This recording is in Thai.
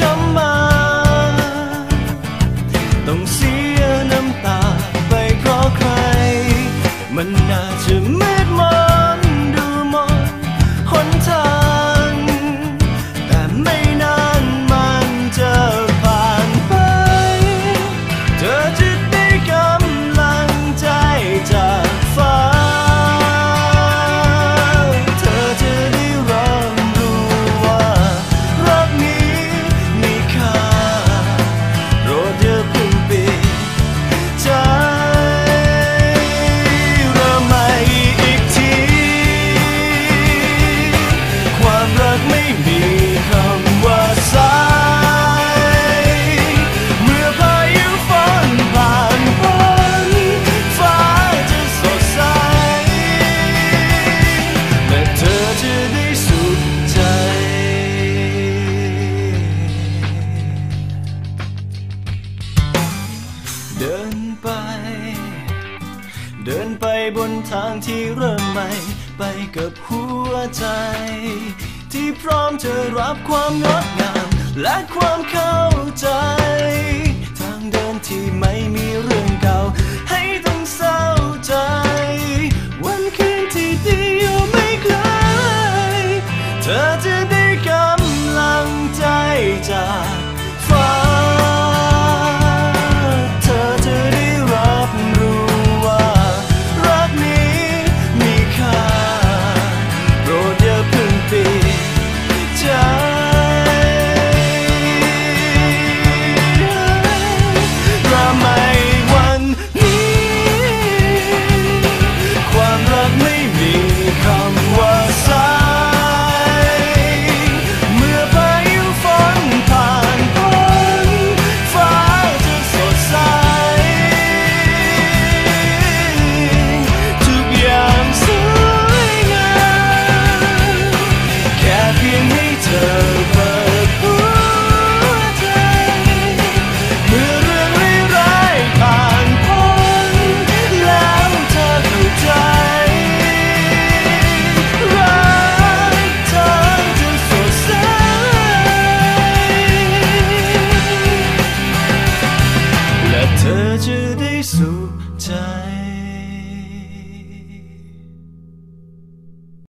your เดินไปบนทางที่เริ่มใหม่ ไปกับหัวใจ ที่พร้อมจะรับความงดงาม และความเข้าใจ ทางเดินที่ไม่มี